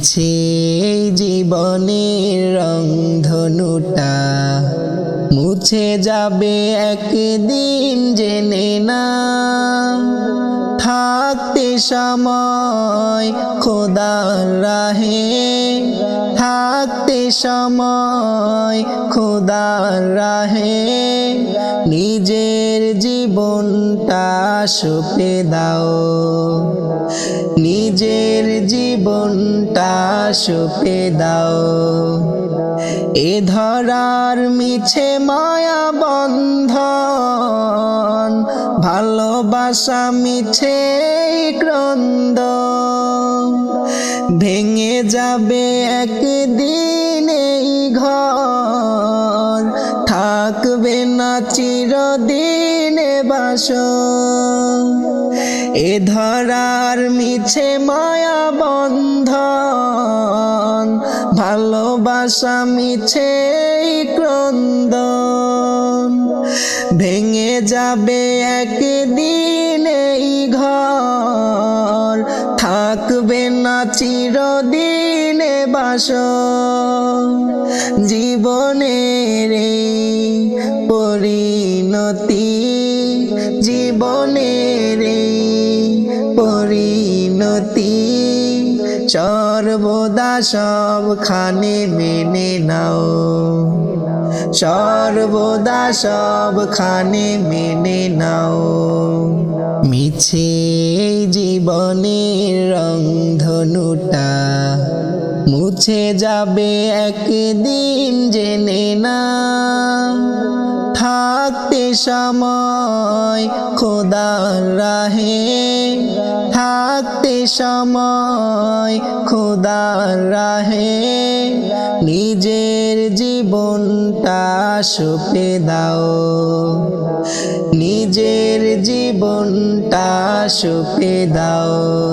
এই জীবনের রংধনুটা। মুছে যাবে একদিন জেনে না। থাকতে সময় খোদার রাহে। থাকতে সময় খোদার রাহে। নিজের জীবনটা সুপে দাও। নিজের জীবনটা সুপে দাও। এ ধরার মিছে মায়া বন্ধন, ভালোবাসা মিছে ক্রন্দ। ভেঙে যাবে একদিন এই ঘর থাকবে না চিরদিনে বাস এ ধরার মিছে মায়া বন্ধন, ভালোবাসা মিছে ক্রন্দন। ভেঙে যাবে একদিন এই ঘর, থাকবে না চিরদিনে বাস জীবনের পরিণতি জীবনের পরিণতি সর্বদা সবখানে মেনে নাও। সর্বদা সবখানে মেনে নাও। মিছে জীবনের রংধনুটা মুছে যাবে একদিন জেনে না থাকতে সময় খোদার রাহে। থাকতে সময় খোদার রাহে। নিজের জীবনটা সুপে দাও। নিজের জীবনটা সুপে দাও।